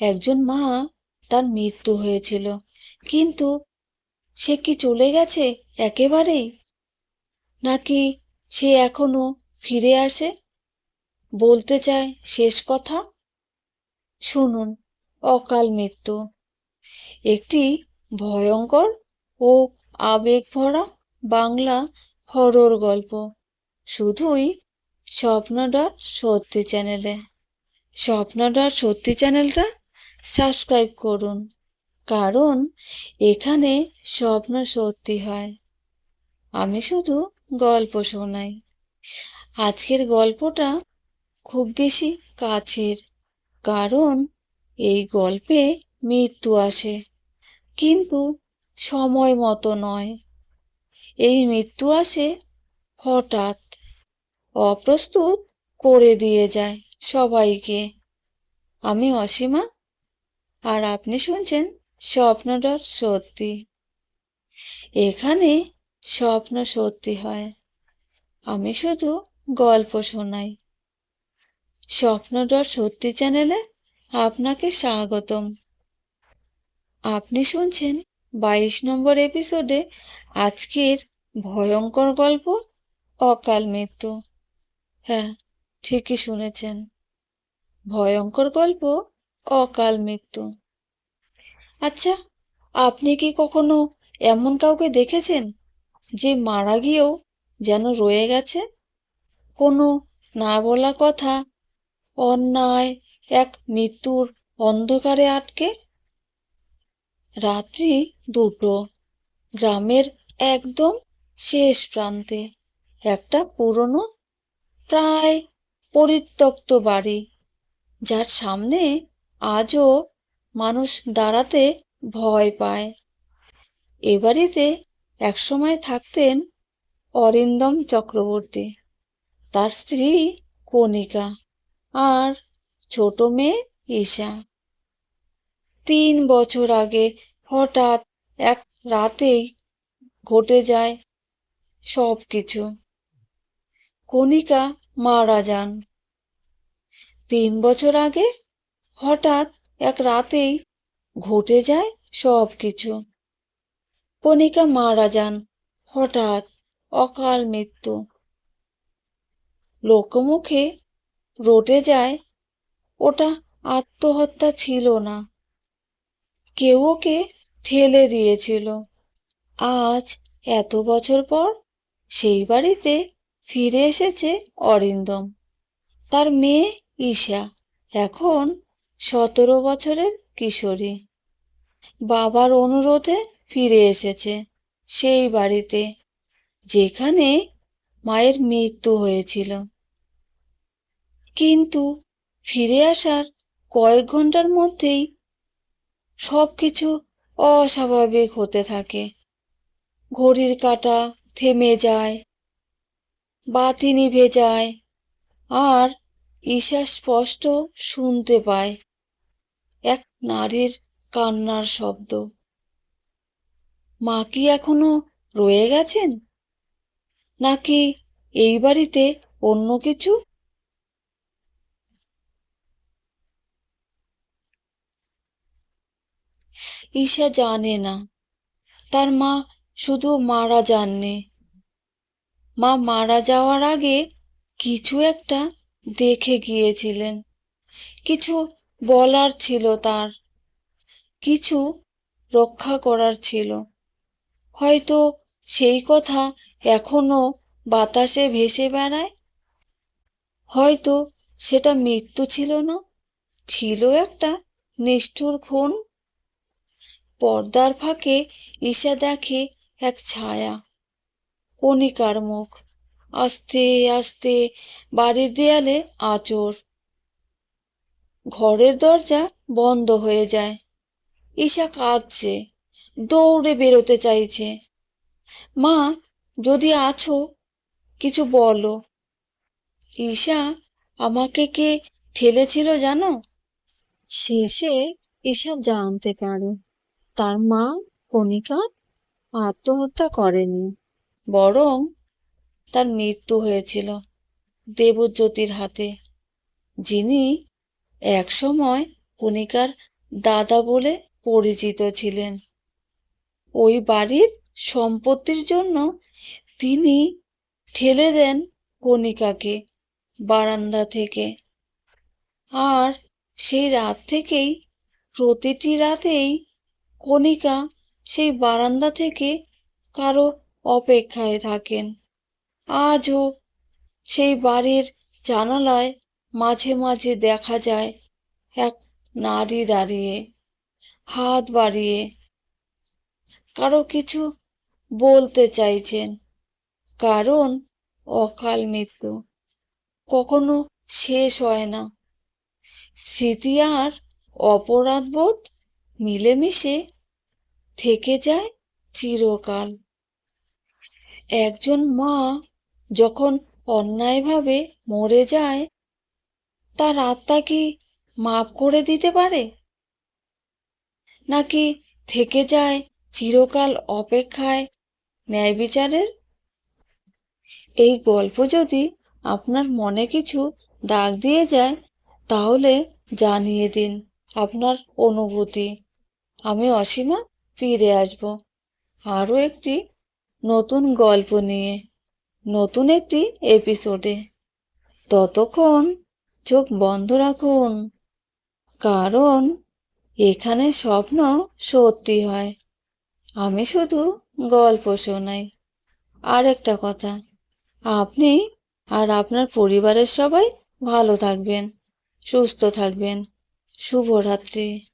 একজন মা তার মৃত্যু হয়েছিল। কিন্তু সে কি চলে গেছে একেবারেই? নাকি সে এখনও ফিরে আসে? বলতে চায় শেষ কথা? শুনুন, অকাল মৃত্যু। একটি ভয়ঙ্কর ও আবেগ ভরা বাংলা হরর গল্প। শুধুই স্বপ্নডার সত্যি চ্যানেলে স্বপ্নডার সত্যি চ্যানেলটা সাবস্ক্রাইব করুন, কারণ এখানে স্বপ্ন সত্যি হয়। আমি শুধু গল্প শোনাই। আজকের গল্পটা খুব বেশি কাছের, কারণ এই গল্পে মৃত্যু আসে, কিন্তু সময় মতো নয়। এই মৃত্যু আসে হঠাৎ, অপ্রস্তুত করে দিয়ে যায় সবাইকে। আমি অসীমা আর আপনি শুনছেন স্বপ্নটার সত্যি। এখানে স্বপ্ন সত্যি হয়। আমি শুধু গল্প শোনাই। স্বপ্ন ডট সত্যি চ্যানেলে আপনাকে স্বাগতম। আপনি শুনছেন বাইশ নম্বর এপিসোডে আজকের ভয়ঙ্কর গল্প, অকাল মৃত্যু। হ্যাঁ ঠিকই শুনেছেন। ভয়ঙ্কর গল্প অকাল মৃত্যু। আচ্ছা আপনি কি কখনো এমন কাউকে দেখেছেন যে মারা গিয়েও যেন রয়ে গেছে? কোনো না বলা কথা, অন্যায়, এক মৃত্যুর অন্ধকারে আটকে? রাত্রি দুটো, গ্রামের একদম শেষ প্রান্তে, একটা পুরনো, প্রায় পরিত্যক্ত বাড়ি, যার সামনে আজও মানুষ দাঁড়াতে ভয় পায়। এ বাড়িতে একসময় থাকতেন অরিন্দম চক্রবর্তী। তার স্ত্রী কণিকা আর ছোট মেয়ে ঈশা। তিন বছর আগে হঠাৎ এক রাতেই ঘটে যায় সব কিছু কণিকা মারা যান। তিন বছর আগে হঠাৎ এক রাতেই ঘটে যায় সব কিছু কণিকা মারা যান। হঠাৎ অকাল মৃত্যু। লোকমুখে রটে যায়। ওটা আত্মহত্যা ছিল না। কেউ ওকে ঠেলে দিয়েছিল। আজ এত বছর পর সেই বাড়িতে ফিরে এসেছে অরিন্দম। তার মেয়ে ঈশা। এখন সতেরো বছরের কিশোরী। বাবার অনুরোধে ফিরে এসেছে সেই বাড়িতে, যেখানে মায়ের মৃত্যু হয়েছিল। কিন্তু ফিরে আসার কয়েক ঘণ্টার মধ্যেই সবকিছু অস্বাভাবিক হতে থাকে। ঘড়ির কাঁটা থেমে যায় বাতি নিভে যায় আর ঈশা স্পষ্ট শুনতে পায়। এক নারীর কান্নার শব্দ। মা কি এখনও রয়ে গেছেন? নাকি এই বাড়িতে অন্য কিছু? ঈশা জানে না। তার মা শুধু মারা যাননি। মা মারা যাওয়ার আগে কিছু একটা দেখে গিয়েছিলেন। কিছু বলার ছিল তার। কিছু রক্ষা করার ছিল। হয়তো সেই কথা এখনও বাতাসে ভেসে বেড়ায়? হয়তো সেটা মৃত্যু ছিল না? ছিল একটা নিষ্ঠুর খুন? পর্দার ফাঁকে ঈশা দেখে এক ছায়া। কণিকার মুখ। আস্তে আস্তে বাড়ির দেয়ালে আঁচড়। ঘরের দরজা বন্ধ হয়ে যায়। ঈশা কাঁদছে, দৌড়ে বেরোতে চাইছে। মা, যদি আছো, কিছু বলো। ঈশা আমাকে কে ঠেলেছিল জানো? শেষে ঈশা জানতে পারে, তার মা কণিকা আত্মহত্যা করেনি, বরং তার মৃত্যু হয়েছিল দেবজ্যোতির হাতে, যিনি একসময় কণিকার দাদা বলে পরিচিত ছিলেন। ওই বাড়ির সম্পত্তির জন্য তিনি ঠেলে দেন কণিকাকে বারান্দা থেকে। আর সেই রাত থেকেই, প্রতিটি রাতেই কণিকা সেই বারান্দা থেকে কারও অপেক্ষায় থাকেন। আজও সেই বাড়ির জানালায় মাঝে মাঝে দেখা যায় এক নারী দাঁড়িয়ে, হাত বাড়িয়ে কারও কিছু বলতে চাইছেন। কারণ অকাল মৃত্যু, কখনো শেষ হয় না। স্মৃতি আর অপরাধবোধ মিলেমিশে থেকে যায় চিরকাল। একজন মা যখন অন্যায়ভাবে মরে যায় তার আত্মা কি মাপ করে দিতে পারে? নাকি থেকে যায় চিরকাল অপেক্ষায় ন্যায় বিচারের? এই গল্প যদি আপনার মনে কিছু দাগ দিয়ে যায়, তাহলে জানিয়ে দিন আপনার অনুভূতি। আমি অসীমা ফিরে আসব আরও একটি নতুন গল্প নিয়ে, নতুন একটি এপিসোডে। ততক্ষণ চোখ বন্ধ রাখুন। কারণ এখানে স্বপ্ন সত্যি হয়। আমি শুধু গল্প শোনাই। আর একটা কথা, আপনি আর আপনার পরিবারের সবাই ভালো থাকবেন, সুস্থ থাকবেন। শুভরাত্রি।